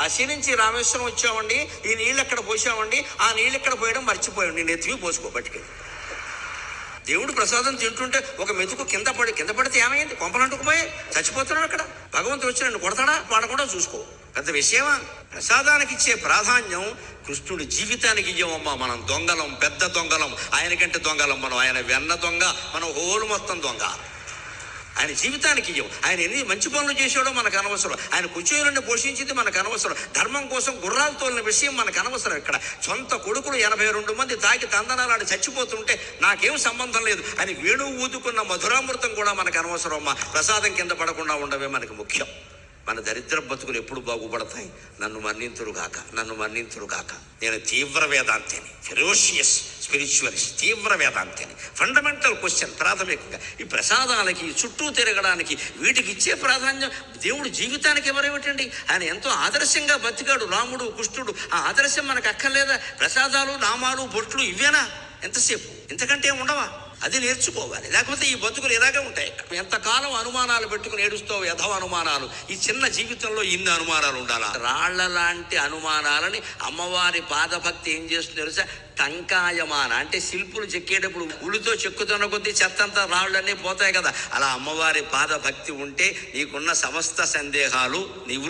అసి నుంచి రామేశ్వరం వచ్చామండి ఈ నీళ్ళు ఎక్కడ పోసామండి ఆ నీళ్ళు ఎక్కడ పోయడం మర్చిపోయాం నేను ఎత్తికి పోసుకో దేవుడు ప్రసాదం తింటుంటే ఒక మెతుకు కింద పడి కింద పడితే ఏమైంది? కొంపలంటుకుపోయి చచ్చిపోతున్నాడు అక్కడ. భగవంతుడు వచ్చి నన్ను కొడతాడా? వాడకుండా చూసుకో. పెద్ద విషయమా? ప్రసాదానికి ఇచ్చే ప్రాధాన్యం కృష్ణుడి జీవితానికి ఇయ్యమమ్మా. మనం దొంగలం పెద్ద దొంగలం. ఆయనకంటే దొంగలం మనం. ఆయన వెన్న దొంగ మనం హోలు మొత్తం దొంగ. ఆయన జీవితానికి ఇవ్వం ఆయన ఎన్ని మంచి పనులు చేసాడో మనకు అనవసరం. ఆయన కుచేరుని పోషించింది మనకు అనవసరం. ధర్మం కోసం గుర్రాలు తోలిన విషయం మనకు అనవసరం ఇక్కడ. సొంత కొడుకులు ఎనభై రెండు మంది తాకి తందనాలు చచ్చిపోతుంటే నాకేం సంబంధం లేదు అని వేణువు ఊదుకున్న మధురామృతం కూడా మనకు అనవసరం అమ్మా. ప్రసాదం కింద పడకుండా ఉండవే మనకు ముఖ్యం. మన దరిద్ర బతుకులు ఎప్పుడు బాగుపడతాయి? నన్ను మన్నింతురు కాక నన్ను మన్నింతురు గాక నేను తీవ్ర వేదాంతిని. ఫెరోషియస్. స్పిరిచువలిస్ట్ తీవ్ర వేదాంతిని. ఫండమెంటల్ క్వశ్చన్ ప్రాథమికంగా. ఈ ప్రసాదాలకి చుట్టూ తిరగడానికి వీటికి ఇచ్చే ప్రాధాన్యం దేవుడు జీవితానికి ఎవరేమిటండి? ఆయన ఎంతో ఆదర్శంగా బతికాడు రాముడు కృష్ణుడు. ఆ ఆదర్శం మనకు అక్కర్లేదా? ప్రసాదాలు నామాలు బొట్లు ఇవేనా? ఎంతసేపు? ఇంతకంటే ఉండవా? అది నేర్చుకోవాలి. లేకపోతే ఈ బతుకులు ఇలాగే ఉంటాయి? ఎంతకాలం అనుమానాలు పెట్టుకుని ఏడుస్తావు యథవ అనుమానాలు? ఈ చిన్న జీవితంలో ఇన్ని అనుమానాలు ఉండాలా? రాళ్ళ లాంటి అనుమానాలని అమ్మవారి పాదభక్తి ఏం చేస్తుంది తెలుసా? టంకాయమాన అంటే శిల్పులు చెక్కేటప్పుడు ఉడితో చెక్కుతున్న కొద్దీ చెత్తంతా రాళ్ళన్నీ పోతాయి కదా. అలా అమ్మవారి పాదభక్తి ఉంటే నీకున్న సమస్త సందేహాలు నివృత్తి